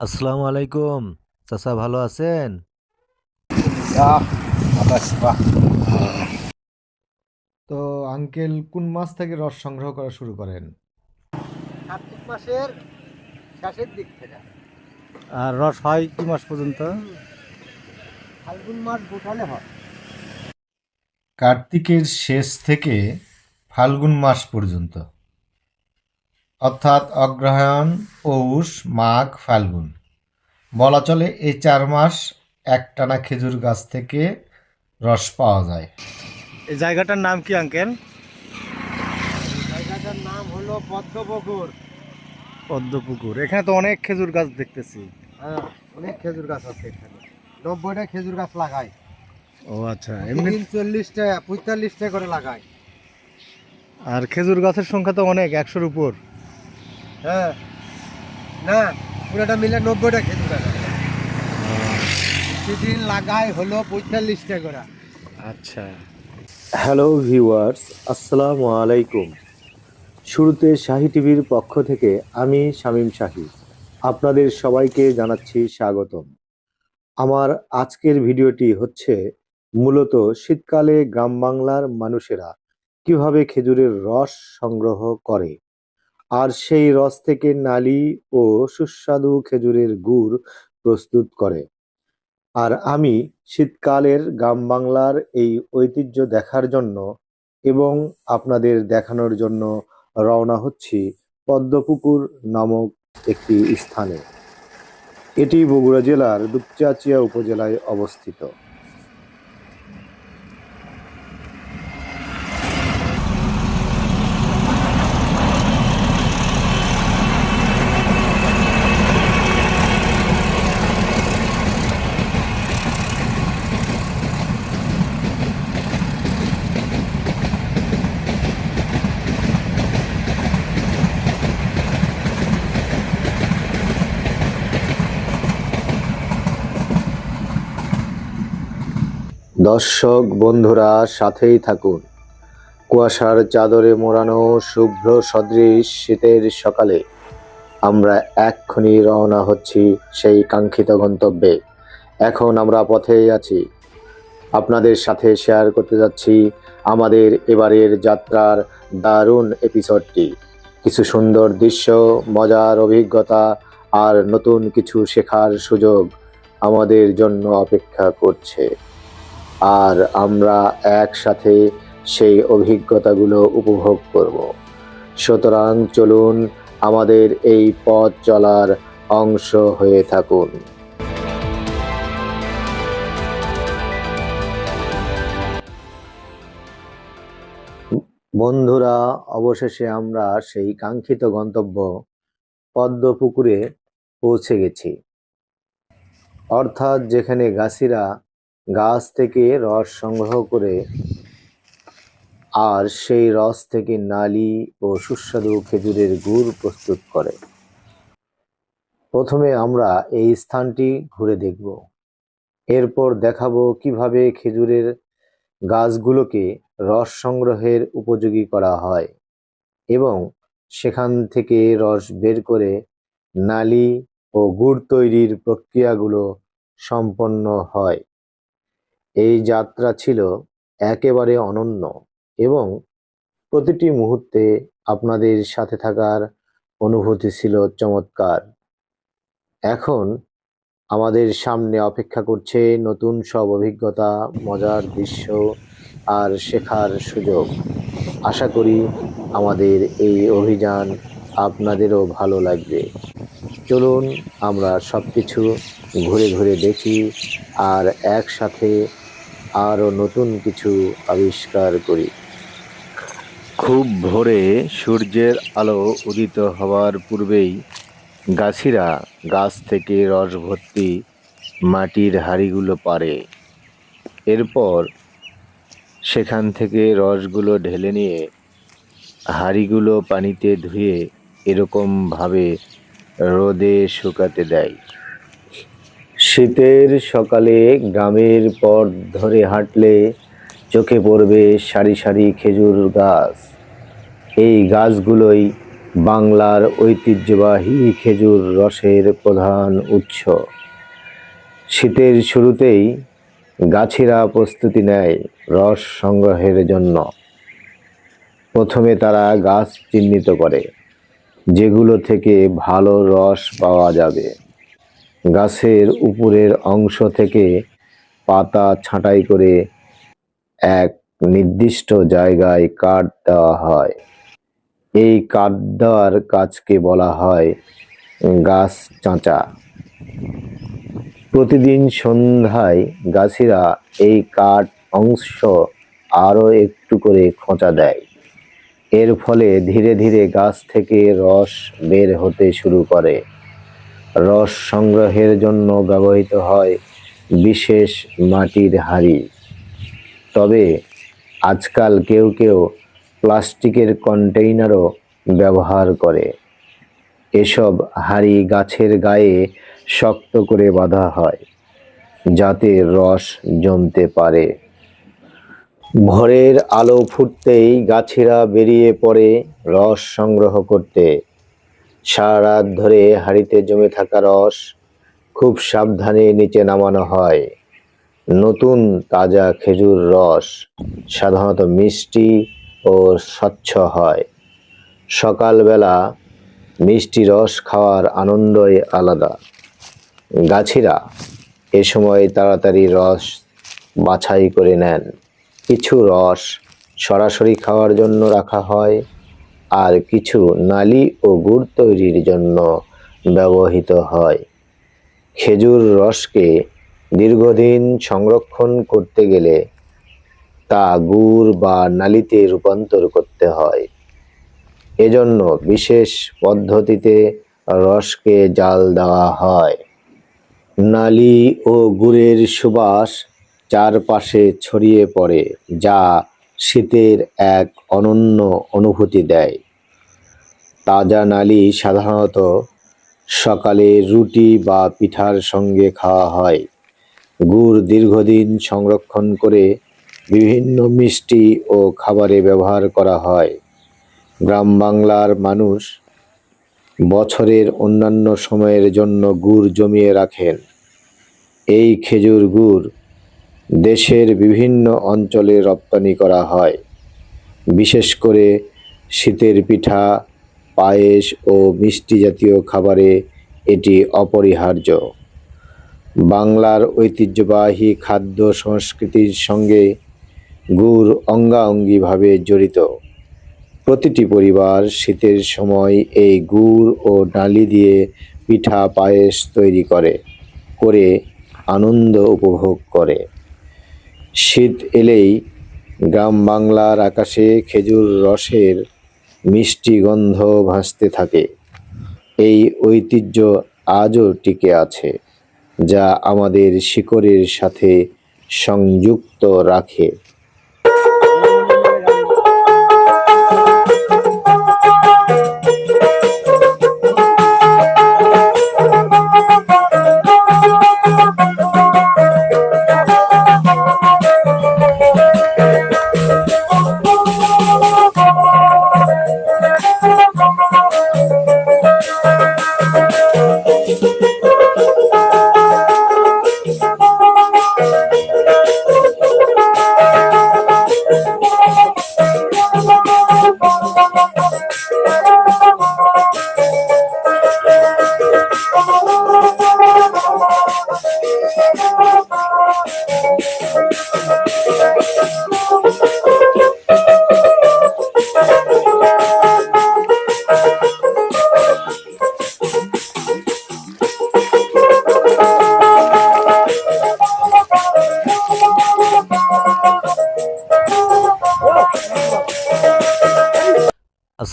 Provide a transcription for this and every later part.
আসসালামু আলাইকুম। চাচা ভালো আছেন? আহ, বাতাস, বাহ। তো আঙ্কেল কোন মাস থেকে রস সংগ্রহ করা শুরু করেন? কার্তিক মাসের শেষের দিক থেকে। আর রস হয় কি মাস পর্যন্ত? ফাল্গুন মাস গোঠালে হয়। কার্তিকের শেষ থেকে ফাল্গুন মাস পর্যন্ত। অর্থাৎ অগ্রহায়ণ পৌষ মাঘ ফাল্গুন। বলা চলে এই চার মাস একটানা খেজুর গাছ থেকে রস পাওয়া যায়। এই জায়গাটার নাম কি আঙ্কেল? জায়গাটার নাম হলো পদ্মপুকুর। পদ্মপুকুর। এখানে তো অনেক খেজুর গাছ দেখতেছি। হ্যাঁ অনেক খেজুর গাছ আছে এখানে। নব্বইটা খেজুর গাছ লাগায় ও আচ্ছা এমনি চল্লিশটা পঁয়তাল্লিশটা করে লাগায় আর খেজুর গাছের সংখ্যা তো অনেক একশোর উপর। হ্যাঁ। না, পুরোটা মিলে। প্রতিদিন লাগায় হলো আচ্ছা। হ্যালো ভিউয়ার্স, আসসালামু আলাইকুম। শুরুতে শাহি টিভির পক্ষ থেকে আমি শামীম শাহি। আপনাদের সবাইকে জানাচ্ছি স্বাগতম। আমার আজকের ভিডিওটি হচ্ছে মূলত শীতকালে গ্রাম বাংলার মানুষেরা কীভাবে খেজুরের রস সংগ্রহ করে। আর সেই রস থেকে নালি ও সুস্বাদু খেজুরের গুড় প্রস্তুত করে। আর আমি শীতকালের গ্রাম বাংলার এই ঐতিহ্য দেখার জন্য এবং আপনাদের দেখানোর জন্য রওনা হচ্ছি পদ্মপুকুর নামক একটি স্থানে। এটি বগুড়া জেলার দুপচাচিয়া উপজেলায় অবস্থিত। দর্শক বন্ধুরা, সাথেই থাকুন। কুয়াশার চাদরে মোড়ানো শুভ্র সদৃশ শীতের সকালে আমরা এক্ষুনি রওনা হচ্ছি সেই কাঙ্ক্ষিত গন্তব্যে। এখন আমরা পথেই আছি। আপনাদের সাথে শেয়ার করতে যাচ্ছি আমাদের এবারের যাত্রার দারুণ এপিসোডটি। কিছু সুন্দর দৃশ্য, মজার অভিজ্ঞতা আর নতুন কিছু শেখার সুযোগ আমাদের জন্য অপেক্ষা করছে। আর আমরা একসাথে সেই অভিজ্ঞতাগুলো উপভোগ করব। সুতরাং চলুন আমাদের এই পথ চলার অংশ হয়ে থাকুন। বন্ধুরা, অবশেষে আমরা সেই কাঙ্ক্ষিত গন্তব্য পদ্মপুকুরে পৌঁছে গেছি। অর্থাৎ যেখানে গাছিরা গাছ থেকে রস সংগ্রহ করে, আর সেই রস থেকে নালি ও সুস্বাদু খেজুরের গুড় প্রস্তুত করে। প্রথমে আমরা এই স্থানটি ঘুরে দেখব। এরপর দেখাবো কীভাবে খেজুরের গাছগুলোকে রস সংগ্রহের উপযোগী করা হয় এবং সেখান থেকে রস বের করে নালি ও গুড় তৈরির প্রক্রিয়াগুলো সম্পন্ন হয়। এই যাত্রা ছিল একেবারে অনন্য এবং প্রতিটি মুহূর্তে আপনাদের সাথে থাকার অনুভূতি ছিল চমৎকার। এখন আমাদের সামনে অপেক্ষা করছে নতুন সব অভিজ্ঞতা, মজার দৃশ্য আর শেখার সুযোগ। আশা করি আমাদের এই অভিযান আপনাদেরও ভালো লাগবে। চলুন আমরা সব কিছু ঘুরে ঘুরে দেখি আর একসাথে আরও নতুন কিছু আবিষ্কার করি। খুব ভোরে সূর্যের আলো উদিত হওয়ার পূর্বেই গাছিরা গাছ থেকে রস ভর্তি মাটির হাড়িগুলো পারে এরপর সেখান থেকে রসগুলো ঢেলে নিয়ে হাড়িগুলো পানিতে ধুয়ে এরকমভাবে রোদে শুকাতে দেয়। শীতের সকালে গ্রামের পথ ধরে হাঁটলে চোখে পড়বে সারি সারি খেজুর গাছ। এই গাছগুলোই বাংলার ঐতিহ্যবাহী খেজুর রসের প্রধান উৎস। শীতের শুরুতেই গাছিরা প্রস্তুতি নেয় রস সংগ্রহের জন্য। প্রথমে তারা গাছ চিহ্নিত করে, যেগুলো থেকে ভালো রস পাওয়া যাবে। গাছের উপরের অংশ থেকে পাতা ছাঁটাই করে এক নির্দিষ্ট জায়গায় কাঠ দেওয়া হয়। এই কাঠ দেওয়ার কাজকে বলা হয় গাছ চাঁচা। প্রতিদিন সন্ধ্যায় গাছিরা এই কাঠ অংশ আরও একটু করে খোঁচা দেয়। এর ফলে ধীরে ধীরে গাছ থেকে রস বের হতে শুরু করে। রস সংগ্রহের জন্য ব্যবহৃত হয় বিশেষ মাটির হাঁড়ি। তবে আজকাল কেউ কেউ প্লাস্টিকের কন্টেইনারও ব্যবহার করে। এসব হাঁড়ি গাছের গায়ে শক্ত করে বাঁধা হয়, যাতে রস জমতে পারে। ভোরের আলো ফুটতেই গাছেরা বেরিয়ে পড়ে রস সংগ্রহ করতে। সারা রাত ধরে হাঁড়িতে জমে থাকা রস খুব সাবধানে নিচে নামানো হয়। নতুন তাজা খেজুর রস সাধারণত মিষ্টি ও স্বচ্ছ হয়। সকালবেলা মিষ্টি রস খাওয়ার আনন্দই আলাদা। গাছিরা এ সময় তাড়াতাড়ি রস বাছাই করে নেন। কিছু রস সরাসরি খাওয়ার জন্য রাখা হয়। আর কিছু নালি ও গুড় তৈরির জন্য ব্যবহৃত হয়। খেজুর রসকে দীর্ঘদিন সংরক্ষণ করতে গেলে তা গুড় বা নালিতে রূপান্তর করতে হয়। এজন্য বিশেষ পদ্ধতিতে রসকে জাল দেওয়া হয়। নালি ও গুড়ের সুবাস চারপাশে ছড়িয়ে পড়ে, যা শীতের এক অনন্য অনুভূতি দেয়। তাজা নালি সাধারণত সকালে রুটি বা পিঠার সঙ্গে খাওয়া হয়। গুড় দীর্ঘদিন সংরক্ষণ করে বিভিন্ন মিষ্টি ও খাবারে ব্যবহার করা হয়। গ্রাম বাংলার মানুষ বছরের অন্যান্য সময়ের জন্য গুড় জমিয়ে রাখেন। এই খেজুর গুড় দেশের বিভিন্ন অঞ্চলে রপ্তানি করা হয়। বিশেষ করে শীতের পিঠা, পায়েস ও মিষ্টি জাতীয় খাবারে এটি অপরিহার্য। বাংলার ঐতিহ্যবাহী খাদ্য সংস্কৃতির সঙ্গে গুড় অঙ্গাঅঙ্গিভাবে জড়িত। প্রতিটি পরিবার শীতের সময় এই গুড় ও ডালি দিয়ে পিঠা, পায়েস তৈরি করে করে আনন্দ উপভোগ করে। শীত এলেই গ্রাম বাংলার আকাশে খেজুর রসের মিষ্টি গন্ধ ভাসতে থাকে। এই ঐতিহ্য আজও টিকে আছে, যা আমাদের শিকড়ের সাথে সংযুক্ত রাখে।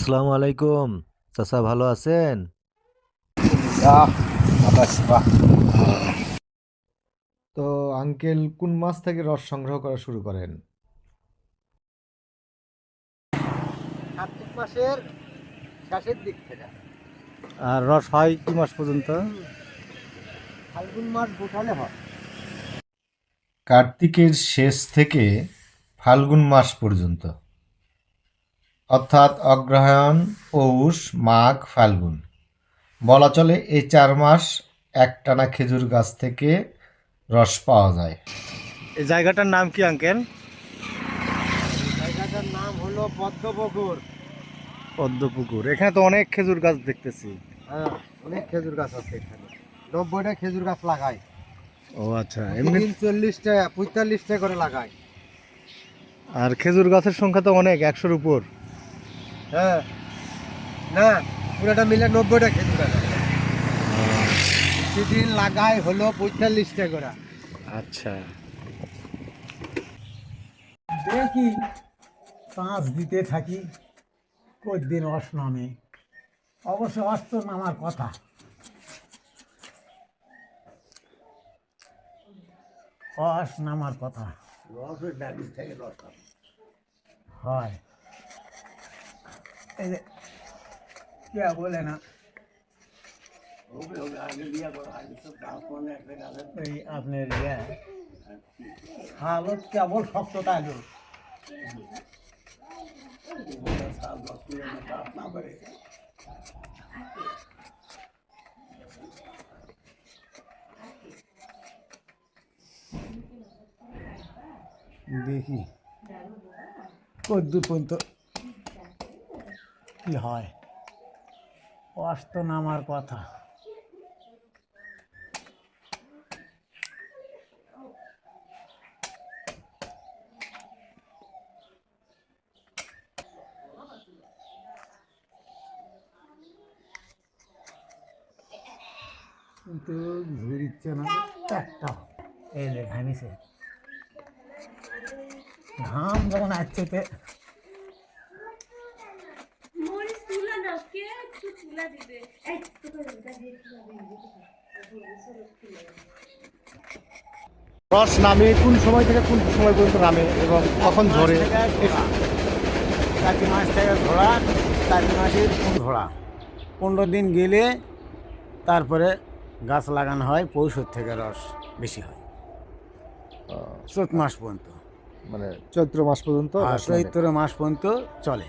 আসসালামু আলাইকুম। চাচা ভালো আছেন? তো আঙ্কেল কোন মাস থেকে রস সংগ্রহ করা শুরু করেন? কার্তিক মাসের শেষের দিক থেকে। আর রস হয় কি মাস পর্যন্ত? ফাল্গুন মাস গোঠালে হয়। কার্তিকের শেষ থেকে ফাল্গুন মাস পর্যন্ত। অর্থাৎ অগ্রহায়ণ পৌষ মাঘ ফাল্গুন। বলা চলে এই চার মাস একটানা খেজুর গাছ থেকে রস পাওয়া যায়। এই জায়গাটার নাম কি আঙ্কেল? জায়গাটার নাম হলো পদ্মপুকুর। পদ্মপুকুর। এখানে তো অনেক খেজুর গাছ দেখতেছি। হ্যাঁ অনেক খেজুর গাছ আছে এখানে। নব্বইটা খেজুর গাছ লাগায়। ও আচ্ছা এমনি চল্লিশটা পঁয়তাল্লিশটা করে লাগায়। আর খেজুর গাছের সংখ্যা তো অনেক একশোর উপর। হ্যাঁ। না পুরোটা মিলে নব্বইটা গাছ আছে। সেদিন লাগায় হলো পঁয়তাল্লিশটা করে। আচ্ছা। দেখি পাঁচ দিতে থাকি দিন অস নামে। অবশ্য অস তো নামার কথা। অস নামার কথা। হয়। এই যে কে বলে না এই আপনার ইয়ে হালত কেবল শক্ততা এলো দেখি কদ্দূর পর্যন্ত কি হয়? অস্ত নামার কথা। কিন্তু না। একটা। এই ঘামিছে ঘাম যখন আসছে তে মরিচ তুলা না কে একটু তুলা দিবে এই রস নামে কোন সময় থেকে কোন সময় পর্যন্ত নামে এবং কখন ঝরে চারটি মাস থেকে ধরা চারটি মাসে ধরা। পনেরো দিন গেলে তারপরে গাছ লাগানো হয় পৌষর থেকে রস বেশি হয়। চৈত মাস পর্যন্ত। মানে চৈত্র মাস পর্যন্ত নামে। চৈত্র মাস পর্যন্ত চলে।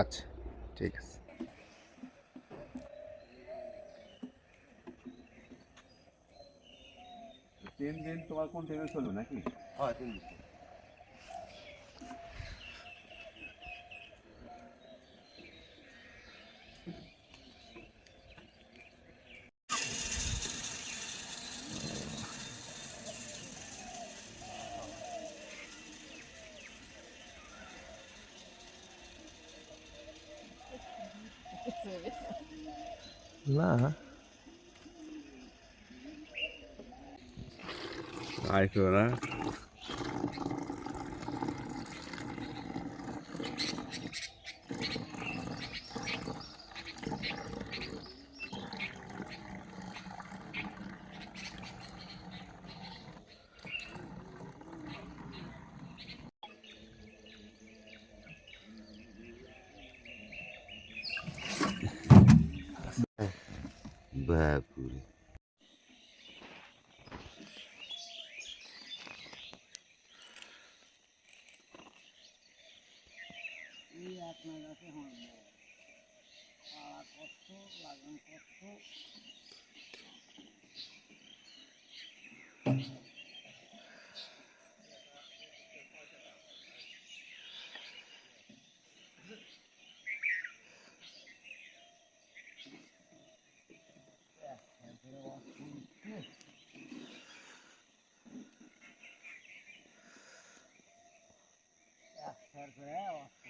আচ্ছা ঠিক আছে। 電電とはコンテでもないですかはい、全です。Uh-huh. 아이了. আপনাদেরকে হইব পাড়া কষ্ট লাগান কষ্ট That's what I was.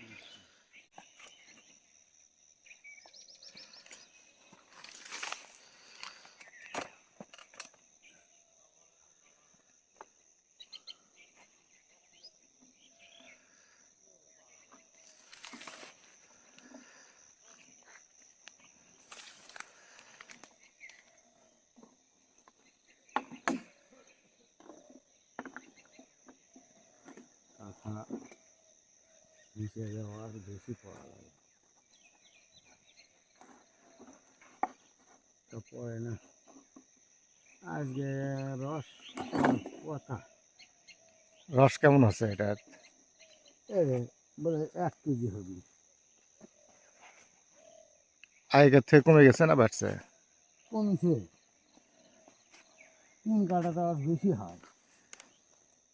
নিচে যাওয়ার বেশি পড়া লাগে তো পড়ে না। আজকে রস কথা রস কেমন আছে এটা? বলে এক কেজি হবে। আগেকার থেকে কমে গেছে না বাড়ছে? কমছে। তিন কাটা তো বেশি হয়।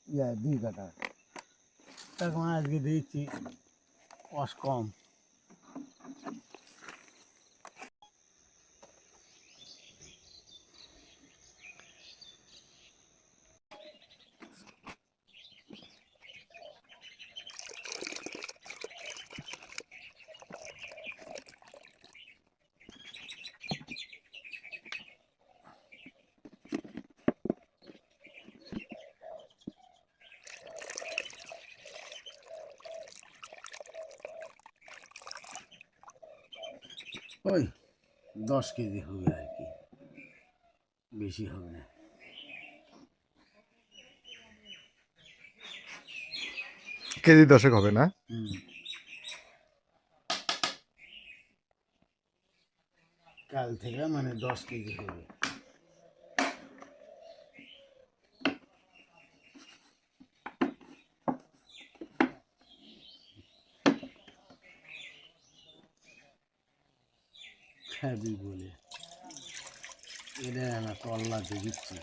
ইয়া দুই কাটা। তখন আজকে দিচ্ছি কষ কম ওই দশ কেজি হবে আর কি। বেশি হবে না। কেজি দশেক হবে না। কাল থেকে মানে দশ কেজি হবে। খাবি বলে এটা না তল্লাতে দিচ্ছি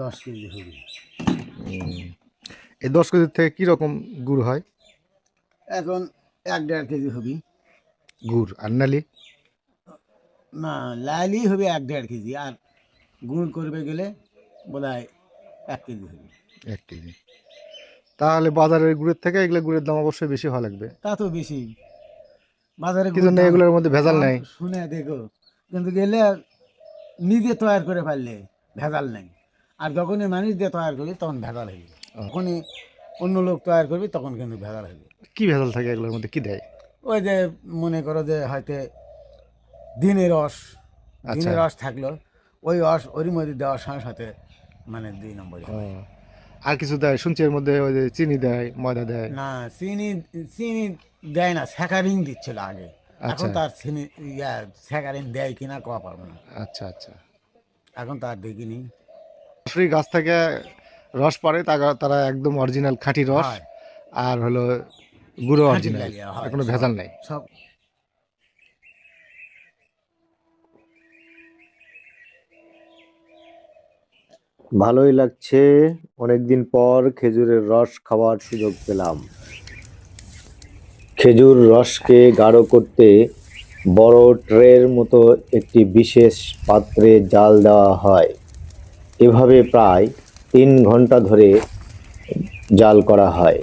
দশ কেজি হবে। এই দশ কেজির থেকে কি রকম গুড় হয়? এখন এক দেড় কেজি হবে। গুড় আর নালি? না লালি হবে এক দেড় কেজি আর গুড় করবে গেলে বোধ হয় এক কেজি হবে। এক কেজি। তাহলে বাজারের গুড়ের থেকে এগুলো গুড়ের দাম অবশ্যই বেশি হওয়া লাগবে। তা তো বেশি। বাজারে কি জন্য গুড় দাম- এগুলোর মধ্যে ভেজাল নাই? শুনে দেখো কিন্তু গেলে নিজে তৈরি করে ফেললে ভেজাল নাই। আর যখনই মানুষ দিয়ে তৈরি করবি তখন ভেজাল হবে যখনই অন্য লোক তৈরি করবি তখন কিন্তু ভেজাল হবে কি ভেজাল থাকে এগুলোর মধ্যে? কি দেয়? ওই যে মনে করো যে হয়তো দিনের রস আচ্ছা। দিনের রস থাকল ওই রস ওরই মধ্যে দেওয়ার সাথে সাথে মানে দুই নম্বর আর কিছু দেয়? শুনছি এর মধ্যে ওই যে চিনি দেয় ময়দা দেয়। না চিনি চিনি দেয় না স্যাকারিং দিচ্ছিল আগে। এখন আচ্ছা। তার চিনি ইয়া স্যাকারিং দেয় কিনা কওয়া পারব না। আচ্ছা আচ্ছা। এখন তার দেখিনি। ফ্রি গাছ থেকে রস পড়ে তারা তারা একদম অরিজিনাল খাঁটি রস। হয়। আর হলো গুঁড়ো অরিজিনাল কোনো ভেজাল নাই। সব ভালোই লাগছে। অনেকদিন পর খেজুরের রস খাওয়ার সুযোগ পেলাম। খেজুর রসকে গাঢ় করতে বড় ট্রের মতো একটি বিশেষ পাত্রে জাল দেওয়া হয়। এভাবে প্রায় তিন ঘণ্টা ধরে জাল করা হয়।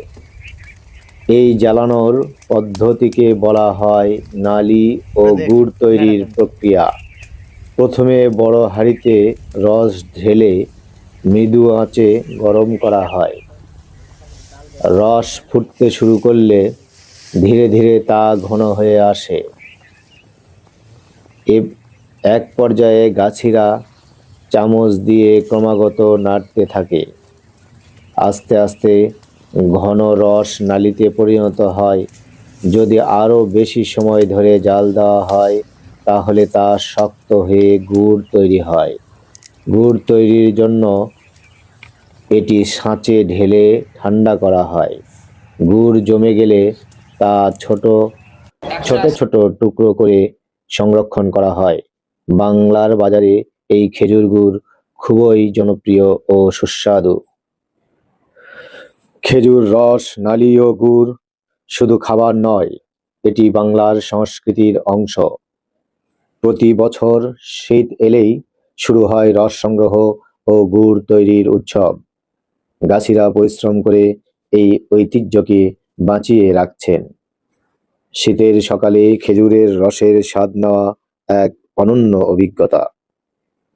এই জ্বালানোর পদ্ধতিকে বলা হয় নালি ও গুড় তৈরির প্রক্রিয়া। প্রথমে বড় হাঁড়িতে রস ঢেলে মৃদু আঁচে গরম করা হয়। রস ফুটতে শুরু করলে ধীরে ধীরে তা ঘন হয়ে আসে। এ- এক পর্যায়ে গাছিরা চামচ দিয়ে ক্রমাগত নাড়তে থাকে। আস্তে আস্তে ঘন রস নালিতে পরিণত হয়। যদি আরও বেশি সময় ধরে জাল দেওয়া হয়, তাহলে তা শক্ত হয়ে গুড় তৈরি হয়। গুড় তৈরির জন্য এটি সাঁচে ঢেলে ঠান্ডা করা হয়। গুড় জমে গেলে তা ছোট ছোট ছোট টুকরো করে সংরক্ষণ করা হয়। বাংলার বাজারে এই খেজুর গুড় খুবই জনপ্রিয় ও সুস্বাদু। খেজুর, রস, নালি ও গুড় শুধু খাবার নয়, এটি বাংলার সংস্কৃতির অংশ। প্রতি বছর শীত এলেই শুরু হয় রস সংগ্রহ ও গুড় তৈরির উৎসব। গাছিরা পরিশ্রম করে এই ঐতিহ্যকে বাঁচিয়ে রাখছেন। শীতের সকালে খেজুরের রসের স্বাদ নেওয়া এক অনন্য অভিজ্ঞতা।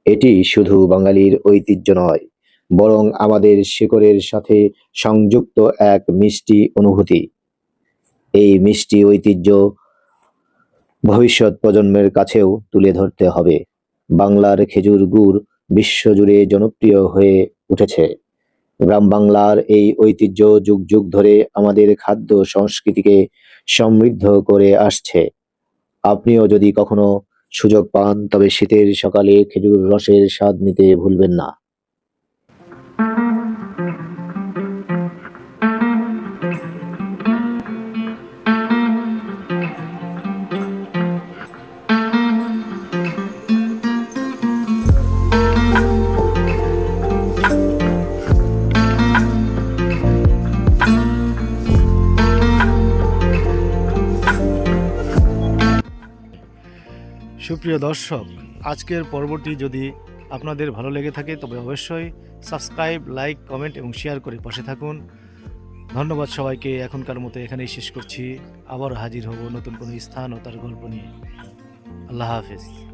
এটি শুধু বাঙালির ঐতিহ্য নয় বরং আমাদের শিকড়ের সাথে সংযুক্ত এক মিষ্টি অনুভূতি। এই মিষ্টি ঐতিহ্য ভবিষ্যৎ প্রজন্মের কাছেও তুলে ধরতে হবে। বাংলার খেজুর গুড় বিশ্বজুড়ে জনপ্রিয় হয়ে উঠেছে। গ্রাম বাংলার এই ঐতিহ্য যুগ যুগ ধরে আমাদের খাদ্য সংস্কৃতিকে সমৃদ্ধ করে আসছে। আপনিও যদি কখনো সুযোগ পান, তবে শীতের সকালে খেজুর রসের স্বাদ নিতে ভুলবেন না। সুপ্রিয় দর্শক, আজকের পর্বটি যদি আপনাদের ভালো লেগে থাকে, তবে অবশ্যই সাবস্ক্রাইব, লাইক, কমেন্ট এবং শেয়ার করে পাশে থাকুন। ধন্যবাদ সবাইকে। এখনকার মতো এখানেই শেষ করছি। আবার হাজির হব নতুন কোনো স্থান ও তার গল্প নিয়ে। আল্লাহ হাফেজ।